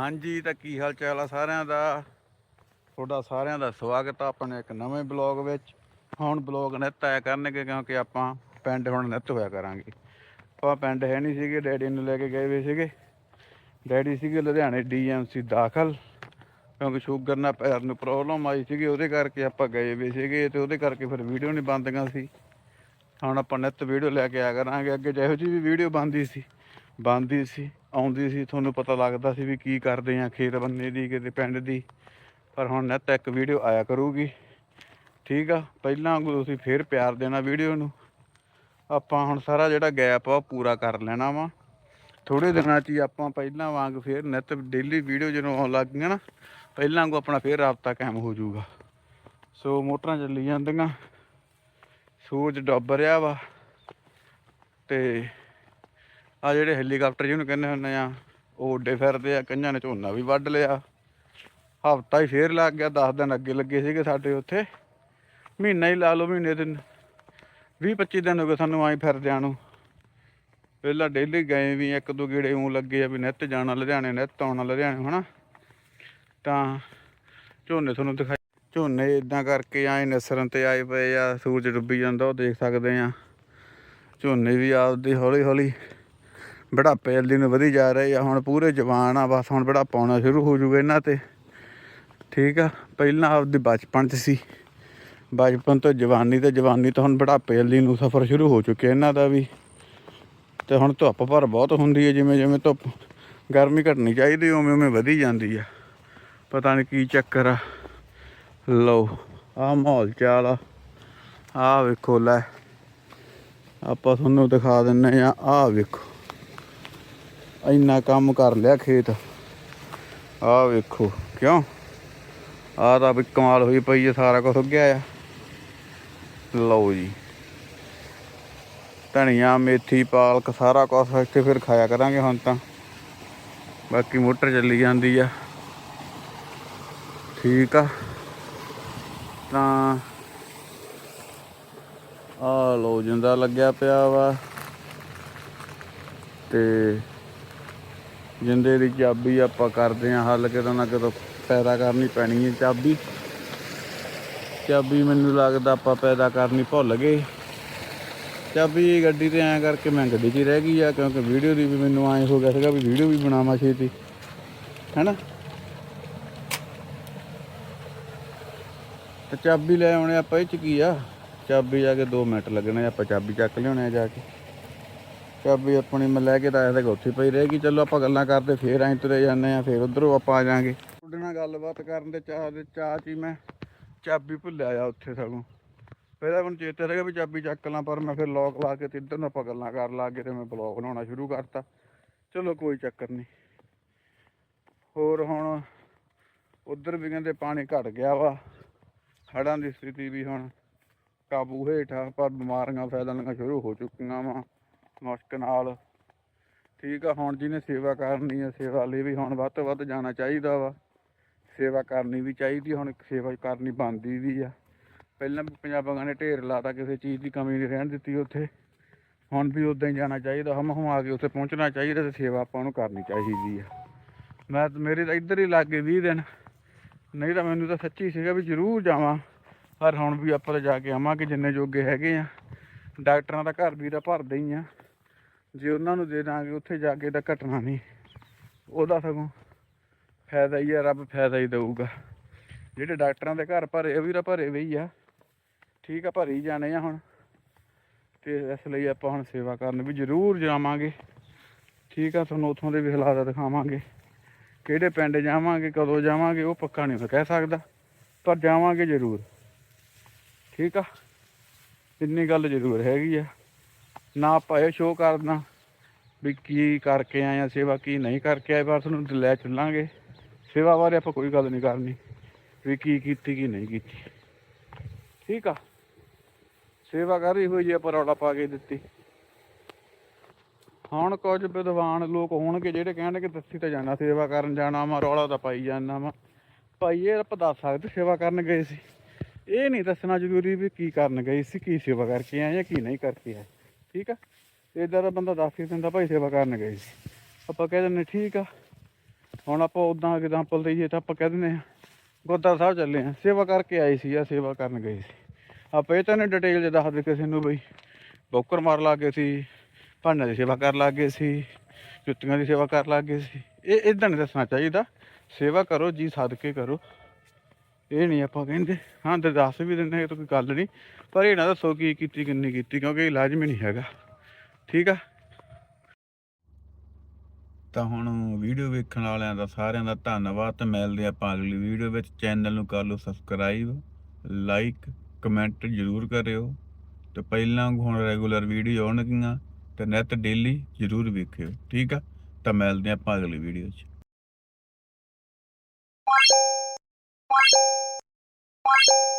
ਹਾਂਜੀ, ਤਾਂ ਕੀ ਹਾਲ ਚਾਲ ਆ ਸਾਰਿਆਂ ਦਾ? ਤੁਹਾਡਾ ਸਾਰਿਆਂ ਦਾ ਸਵਾਗਤ ਆ ਆਪਣੇ ਇੱਕ ਨਵੇਂ ਬਲੌਗ ਵਿੱਚ। ਹੁਣ ਬਲੌਗ ਨਿੱਤ ਆਇਆ ਕਰਨਗੇ ਕਿਉਂਕਿ ਆਪਾਂ ਪਿੰਡ ਹੁਣ ਨਿੱਤ ਹੋਇਆ ਕਰਾਂਗੇ। ਆਪਾਂ ਪਿੰਡ ਹੈ ਨਹੀਂ ਸੀਗੇ, ਡੈਡੀ ਨੂੰ ਲੈ ਕੇ ਗਏ ਹੋਏ ਸੀਗੇ। ਡੈਡੀ ਸੀਗੇ ਲੁਧਿਆਣੇ ਡੀਐਮਸੀ ਦਾਖਲ, ਕਿਉਂਕਿ ਸ਼ੂਗਰ ਨਾਲ ਪੈਰ ਨੂੰ ਪ੍ਰੋਬਲਮ ਆਈ ਸੀਗੀ, ਉਹਦੇ ਕਰਕੇ ਆਪਾਂ ਗਏ ਹੋਏ ਸੀਗੇ ਤੇ ਉਹਦੇ ਕਰਕੇ ਫਿਰ ਵੀਡੀਓ ਨਹੀਂ ਬੰਦੀਆਂ ਸੀ। ਹੁਣ ਆਪਾਂ ਨਿੱਤ ਵੀਡੀਓ ਲੈ ਕੇ ਆਇਆ ਕਰਾਂਗੇ, ਅੱਗੇ ਜਿਹੋ ਜਿਹੀ ਵੀ ਵੀਡੀਓ ਬੰਦੀ ਸੀ। ਬੰਦੀ ਸੀ, ਆਉਂਦੀ ਸੀ, ਤੁਹਾਨੂੰ ਪਤਾ ਲੱਗਦਾ ਸੀ ਵੀ ਕੀ ਕਰਦੇ ਆ ਖੇਤ ਬੰਨੇ ਦੀ, ਕਿਤੇ ਪਿੰਡ ਦੀ। ਪਰ ਹੁਣ ਨਿੱਤ ਇੱਕ ਵੀਡੀਓ ਆਇਆ ਕਰੂਗੀ। ਠੀਕ ਆ, ਪਹਿਲਾਂ ਵਾਂਗੂ ਤੁਸੀਂ ਫੇਰ ਪਿਆਰ ਦੇਣਾ ਵੀਡੀਓ ਨੂੰ। ਆਪਾਂ ਹੁਣ ਸਾਰਾ ਜਿਹੜਾ ਗੈਪ ਆ ਉਹ ਪੂਰਾ ਕਰ ਲੈਣਾ ਵਾ। ਥੋੜੇ ਦਿਨਾਂ 'ਚ ਹੀ ਆਪਾਂ ਪਹਿਲਾਂ ਵਾਂਗ ਫੇਰ ਨਿੱਤ ਡੇਲੀ ਵੀਡੀਓ ਜਦੋਂ ਆਉਣ ਲੱਗ ਗਈਆਂ ਨਾ, ਪਹਿਲਾਂ ਵਾਂਗੂ ਆਪਣਾ ਫੇਰ ਰਾਬਤਾ ਕਾਇਮ ਹੋ ਜਾਊਗਾ। ਸੋ ਮੋਟਰਾਂ ਚੱਲੀ ਜਾਂਦੀਆਂ। ਸੂਰਜ ਡੁੱਬ ਰਿਹਾ ਵਾ। ਤੇ ਆ ਜਿਹੜੇ ਹੈਲੀਕਾਪਟਰ ਜਿਹਨੂੰ ਕਹਿੰਦੇ ਹੁੰਦੇ ਆ, ਉਹ ਉੱਡੇ ਫਿਰਦੇ ਆ, ਕਈਆਂ ਨੇ ਝੋਨਾ ਵੀ ਵੱਢ ਲਿਆ। ਹਫਤਾ ਹੀ ਫੇਰ ਲੱਗ ਗਿਆ 10 ਦਿਨ ਅੱਗੇ ਲੱਗੇ ਸੀਗੇ ਸਾਡੇ ਉੱਥੇ। ਮਹੀਨਾ ਹੀ ਲਾ ਲਓ, ਮਹੀਨੇ ਦਿਨ। 20 25 ਦਿਨ ਹੋ ਗਏ ਸਾਨੂੰ ਆਈ ਫਿਰਦਿਆਂ ਨੂੰ। ਪਹਿਲਾਂ ਡੇਲੀ ਗਏ ਵੀ ਇੱਕ ਦੋ ਗੇੜੇ ਉਂ ਲੱਗੇ ਆ ਵੀ ਨਿੱਤ ਜਾਣਾ, ਲੁਧਿਆਣੇ ਨਿੱਤ ਆਉਣਾ, ਲੁਧਿਆਣੇ, ਹਨਾ। ਤਾਂ ਝੋਨੇ ਤੁਹਾਨੂੰ ਦਿਖਾਈ ਝੋਨੇ ਇਦਾਂ ਕਰਕੇ ਆਏ ਨਸਰਨ ਤੇ ਆਏ ਪਏ ਆ, ਸੂਰਜ ਡੁੱਬੀ ਜਾਂਦਾ, ਉਹ ਦੇਖ ਸਕਦੇ ਆ। ਝੋਨੇ ਵੀ ਆਪਦੀ ਹੌਲੀ ਹੌਲੀ ਬੁਢਾਪੇ ਜਲਦੀ ਨੂੰ ਵਧੀ ਜਾ ਰਹੇ ਆ, ਹੁਣ ਪੂਰੇ ਜਵਾਨ ਆ, ਬਸ ਹੁਣ ਬੁਢਾਪਾ ਆਉਣਾ ਸ਼ੁਰੂ ਹੋ ਜੂਗਾ ਇਹਨਾਂ ਤੇ। ਠੀਕ ਆ, ਪਹਿਲਾਂ ਆਪਦੀ ਬਚਪਨ 'ਚ ਸੀ। ਬਚਪਨ ਤੋਂ ਜਵਾਨੀ ਤੇ ਜਵਾਨੀ ਤੋਂ ਹੁਣ ਬੁਢਾਪੇ ਜਲਦੀ ਨੂੰ ਸਫ਼ਰ ਸ਼ੁਰੂ ਹੋ ਚੁੱਕਿਆ ਇਹਨਾਂ ਦਾ ਵੀ। ਤੇ ਹੁਣ ਧੁੱਪ ਭਰ ਬਹੁਤ ਹੁੰਦੀ ਹੈ ਜਿਵੇਂ ਜਿਵੇਂ ਧੁੱਪ, ਗਰਮੀ ਘਟਣੀ ਚਾਹੀਦੀ, ਉਵੇਂ ਉਵੇਂ ਵਧੀ ਜਾਂਦੀ ਆ। ਪਤਾ ਨਹੀਂ ਕੀ ਚੱਕਰ ਆ। ਲਓ ਆਹ ਮਾਹੌਲ ਚਾਲ ਆ। ਆਹ ਵੇਖੋ ਲੈ, ਆਪਾਂ ਤੁਹਾਨੂੰ ਦਿਖਾ ਦਿੰਨੇ ਆ, ਆਹ ਵੇਖੋ। ਇੰਨਾ ਕੰਮ ਕਰ ਲਿਆ ਖੇਤ। ਆਹ ਵੇਖੋ, ਕਿਉਂ? ਆਹ ਤਾਂ ਵੀ ਕਮਾਲ ਹੋਈ ਪਈ ਹੈ ਸਾਰਾ ਕੁਝ ਉੱਗਿਆ ਆ। ਲਓ ਜੀ। ਧਨੀਆ, ਮੇਥੀ, ਪਾਲਕ, ਸਾਰਾ ਕੁਝ ਇੱਥੇ ਫਿਰ ਖਾਇਆ ਕਰਾਂਗੇ ਹੁਣ ਤਾਂ। ਬਾਕੀ ਮੋਟਰ ਚੱਲੀ ਜਾਂਦੀ ਆ। ਠੀਕ ਆ। ਤਾਂ ਆ ਲੋ ਜਿੰਦਾ ਲੱਗਿਆ ਪਿਆ ਵਾ। ਤੇ ਜਿੰਦੇ ਦੀ ਚਾਬੀ ਆਪਾਂ ਕਰਦੇ ਆ, ਹੱਲ ਕਿਤੇ ਨਾ ਕਿਤੇ ਪੈਦਾ ਕਰਨੀ ਪੈਣੀ ਹੈ ਚਾਬੀ। ਚਾਬੀ ਮੈਨੂੰ ਲੱਗਦਾ ਆਪਾਂ ਪੈਦਾ ਕਰਨੀ ਭੁੱਲ ਗਏ। ਚਾਬੀ ਗੱਡੀ ਤੇ ਐਂ ਕਰਕੇ ਮੈਂ ਗੱਡੀ 'ਚ ਹੀ ਰਹਿ ਗਈ ਆ, ਕਿਉਂਕਿ ਵੀਡੀਓ ਦੀ ਵੀ ਮੈਨੂੰ ਐਂ ਹੋ ਗਿਆ ਸੀਗਾ ਵੀ ਵੀਡੀਓ ਵੀ ਬਣਾਵਾਂ ਛੇਤੀ। ਹੈਨਾ? ਤੇ ਚਾਬੀ ਲੈ ਆਉਣੇ ਆਪਾਂ ਇਹ ਚ ਕੀ ਆ? ਚਾਬੀ ਜਾ ਕੇ 2 ਮਿੰਟ ਲੱਗਣੇ, ਆਪਾਂ ਚਾਬੀ ਚੱਕ ਲਿਆਉਣੇ ਆ ਜਾ ਕੇ। ਚਾਬੀ ਆਪਣੀ ਮੈਂ ਲੈ ਕੇ ਤਾਂ ਆਇਆ ਤਾਂ ਉੱਥੇ ਪਈ ਰਹੇਗੀ ਚਲੋ ਆਪਾਂ ਗੱਲਾਂ ਕਰਦੇ, ਫੇਰ ਐਂ ਤੁਰੇ ਜਾਂਦੇ ਆ ਫੇਰ ਉਧਰੋਂ ਆਪਾਂ ਆ ਜਾਾਂਗੇ। ਤੁਹਾਡੇ ਨਾਲ ਗੱਲਬਾਤ ਕਰਨ ਦੇ ਚਾਹ ਦੇ ਚਾਹ 'ਚ ਹੀ ਮੈਂ ਚਾਬੀ ਭੁੱਲਿਆ ਆ ਉੱਥੇ ਸਗੋਂ ਪਹਿਲਾਂ ਮੈਨੂੰ ਚੇਤੇ ਰਹਿ ਗਿਆ ਵੀ ਚਾਬੀ ਚੱਕ ਲਾਂ, ਪਰ ਮੈਂ ਫਿਰ ਲੋਕ ਲਾ ਕੇ ਤੇ ਇੱਧਰ ਨੂੰ ਆਪਾਂ ਗੱਲਾਂ ਕਰਨ ਲੱਗ ਗਏ ਤੇ ਮੈਂ ਬਲੌਗ ਬਣਾਉਣਾ ਸ਼ੁਰੂ ਕਰਤਾ। ਚਲੋ ਕੋਈ ਚੱਕਰ ਨਹੀਂ। ਹੋਰ ਹੁਣ ਉਧਰ ਵੀ ਕਹਿੰਦੇ ਪਾਣੀ ਘਟ ਗਿਆ ਵਾ। ਹੜ੍ਹਾਂ ਦੀ ਸਥਿਤੀ ਵੀ ਹੁਣ ਕਾਬੂ ਹੇਠ ਆ, ਪਰ ਬਿਮਾਰੀਆਂ ਫੈਲਣੀਆਂ ਸ਼ੁਰੂ ਹੋ ਚੁੱਕੀਆਂ ਵਾ। ਮੁਸ਼ਕ ਨਾਲ। ਠੀਕ ਆ, ਹੁਣ ਜਿਹਨੇ ਸੇਵਾ ਕਰਨੀ ਆ, ਸੇਵਾ ਲਈ ਵੀ ਹੁਣ ਵੱਧ ਤੋਂ ਵੱਧ ਜਾਣਾ ਚਾਹੀਦਾ ਵਾ। ਸੇਵਾ ਕਰਨੀ ਵੀ ਚਾਹੀਦੀ, ਹੁਣ ਸੇਵਾ ਕਰਨੀ ਬਣਦੀ ਵੀ ਆ। ਪਹਿਲਾਂ ਵੀ ਪੰਜਾਬਾਂ ਨੇ ਢੇਰ ਲਾਤਾ, ਕਿਸੇ ਚੀਜ਼ ਦੀ ਕਮੀ ਨਹੀਂ ਰਹਿਣ ਦਿੱਤੀ ਉੱਥੇ। ਹੁਣ ਵੀ ਉਦਾਂ ਹੀ ਜਾਣਾ ਚਾਹੀਦਾ, ਹਮ ਹਮ ਆ ਕੇ ਉੱਥੇ ਪਹੁੰਚਣਾ ਚਾਹੀਦਾ ਤੇ ਸੇਵਾ ਆਪਾਂ ਨੂੰ ਕਰਨੀ ਚਾਹੀਦੀ ਆ। ਮੈਂ ਮੇਰੇ ਤਾਂ ਇੱਧਰ ਹੀ ਲੱਗੇ 20 ਦਿਨ। ਨਹੀਂ ਤਾਂ ਮੈਨੂੰ ਤਾਂ ਸੱਚੀ ਸੀਗਾ ਵੀ ਜ਼ਰੂਰ ਜਾਵਾਂ। ਪਰ ਹੁਣ ਵੀ ਆਪਾਂ ਤਾਂ ਜਾ ਕੇ ਆਵਾਂਗੇ, ਜਿੰਨੇ ਜੋਗੇ ਹੈਗੇ ਆ। ਡਾਕਟਰਾਂ ਦਾ ਘਰ ਵੀ ਤਾਂ ਭਰਦੇ ਹੀ ਆ। ਜੇ ਉਹਨਾਂ ਨੂੰ ਦੇ ਦਾਂਗੇ, ਉੱਥੇ ਜਾ ਕੇ ਤਾਂ ਘਟਣਾ ਨਹੀਂ। ਉਹਦਾ ਸਗੋਂ ਫਾਇਦਾ ਹੀ ਆ, ਰੱਬ ਫਾਇਦਾ ਹੀ ਦੇਊਗਾ। ਜਿਹੜੇ ਡਾਕਟਰਾਂ ਦੇ ਘਰ ਭਰੇ, ਉਹ ਵੀ ਤਾਂ ਭਰੇ ਵੀ ਆ। ਠੀਕ ਆ, ਭਰੀ ਜਾਣੇ ਆ ਹੁਣ। ਤੇ ਇਸ ਲਈ ਆਪਾਂ ਹੁਣ ਸੇਵਾ ਕਰਨ ਵੀ ਜ਼ਰੂਰ ਜਾਵਾਂਗੇ। ਠੀਕ ਆ, ਤੁਹਾਨੂੰ ਉੱਥੋਂ ਦੇ ਵੀ ਹਾਲਾਤ ਦਿਖਾਵਾਂਗੇ। ਕਿਹੜੇ ਪਿੰਡ ਜਾਵਾਂਗੇ, ਕਦੋਂ ਜਾਵਾਂਗੇ, ਉਹ ਪੱਕਾ ਨਹੀਂ ਮੈਂ ਕਹਿ ਸਕਦਾ। ਪਰ ਜਾਵਾਂਗੇ ਜ਼ਰੂਰ। ਠੀਕ ਆ? ਇੰਨੀ ਗੱਲ ਜ਼ਰੂਰ ਹੈਗੀ ਆ। ਨਾ ਆਪਾਂ ਇਹ ਸ਼ੋਅ ਕਰਨਾ ਵੀ ਕੀ ਕਰਕੇ ਆਏ ਆ, ਸੇਵਾ ਕੀ ਨਹੀਂ ਕਰਕੇ ਆਏ, ਬਸ ਨੂੰ ਲੈ ਚੱਲਾਂਗੇ। ਸੇਵਾ ਬਾਰੇ ਆਪਾਂ ਕੋਈ ਗੱਲ ਨਹੀਂ ਕਰਨੀ, ਵੀ ਕੀ ਕੀਤੀ, ਕੀ ਨਹੀਂ ਕੀਤੀ। ਠੀਕ ਆ? ਸੇਵਾ ਕਰ ਕਰੀ ਹੋਈ ਜੇ ਆਪਾਂ ਰੌਲਾ ਪਾ ਕੇ ਦਿੱਤੀ। ਹੁਣ ਕੁਝ ਵਿਦਵਾਨ ਲੋਕ ਹੋਣਗੇ ਜਿਹੜੇ ਕਹਿਣਗੇ ਦੱਸੀ ਤਾਂ ਜਾਣਾ, ਸੇਵਾ ਕਰਨ ਜਾਣਾ ਵਾ, ਰੌਲਾ ਤਾਂ ਪਾਈ ਜਾਣਾ ਵਾ। ਭਾਈ, ਇਹ ਆਪਾਂ ਦੱਸ ਸਕਦੇ ਸੇਵਾ ਕਰਨ ਗਏ ਸੀ। ਇਹ ਨਹੀਂ ਦੱਸਣਾ ਜ਼ਰੂਰੀ ਵੀ ਕੀ ਕਰਨ ਗਏ ਸੀ, ਕੀ ਸੇਵਾ ਕਰਕੇ ਆਏ ਜਾਂ ਕੀ ਨਹੀਂ ਕਰਕੇ ਆਏ। ਠੀਕ ਆ? ਇਦਾਂ ਦਾ ਬੰਦਾ ਦੱਸ ਹੀ ਦਿੰਦਾ ਭਾਈ ਸੇਵਾ ਕਰਨ ਗਏ ਸੀ। ਆਪਾਂ ਕਹਿ ਦਿੰਦੇ ਠੀਕ ਆ। ਹੁਣ ਆਪਾਂ ਉਦਾਂ ਐਗਜ਼ਾਮਪਲ ਦਈਏ ਤਾਂ ਆਪਾਂ ਕਹਿ ਦਿੰਦੇ ਆ ਗੁਰਦੁਆਰਾ ਸਾਹਿਬ ਚੱਲੇ ਆ। ਸੇਵਾ ਕਰਕੇ ਆਏ ਸੀ ਆ, ਸੇਵਾ ਕਰਨ ਗਏ ਸੀ। ਆਪਾਂ ਇਹ ਤਾਂ ਨਹੀਂ ਡਿਟੇਲ ਚ ਦੱਸਦੇ ਕਿਸੇ ਨੂੰ ਬਈ। ਬੋਕਰ ਮਾਰ ਲਾ ਗਏ ਸੀ, ਭਾਂਡਿਆਂ ਦੀ ਸੇਵਾ ਕਰ ਲੱਗ ਗਏ ਸੀ, ਜੁੱਤੀਆਂ ਦੀ ਸੇਵਾ ਕਰ ਲੱਗ ਗਏ ਸੀ। ਇਹ ਇਦਾਂ ਨਹੀਂ ਦੱਸਣਾ ਚਾਹੀਦਾ। ਸੇਵਾ ਕਰੋ, ਜੀ ਸਦਕੇ ਕਰੋ। ਇਹ ਨਹੀਂ ਆਪਾਂ ਕਹਿੰਦੇ। ਹਾਂ ਤੇ ਦੱਸ ਵੀ ਦਿੰਦੇ ਇਹ ਤਾਂ ਕੋਈ ਗੱਲ ਨਹੀਂ। ਪਰ ਇਹ ਨਾ ਦੱਸੋ ਕੀ ਕੀਤੀ, ਕਿੰਨੀ ਕੀਤੀ, ਕਿਉਂਕਿ ਇਹ ਲਾਜ਼ਮੀ ਨਹੀਂ ਹੈਗਾ। ਠੀਕ ਆ? ਤਾਂ ਹੁਣ ਵੀਡੀਓ ਵੇਖਣ ਵਾਲਿਆਂ ਦਾ ਸਾਰਿਆਂ ਦਾ ਧੰਨਵਾਦ ਤੇ ਮਿਲਦੇ ਆਪਾਂ ਅਗਲੀ ਵੀਡੀਓ ਵਿੱਚ। ਚੈਨਲ ਨੂੰ ਕਰ ਲਓ ਸਬਸਕ੍ਰਾਈਬ ਲਾਈਕ ਕਮੈਂਟ ਜ਼ਰੂਰ ਕਰਿਓ। ਤੇ ਪਹਿਲਾਂ ਹੁਣ ਰੈਗੂਲਰ ਵੀਡੀਓ ਆਉਣਗੀਆਂ ਤੇ ਨੈਟ ਡੇਲੀ ਜ਼ਰੂਰ ਵੇਖਿਓ। ਠੀਕ ਆ? ਤਾਂ ਮਿਲਦੇ ਆਪਾਂ ਅਗਲੀ ਵੀਡੀਓ 'ਚ। you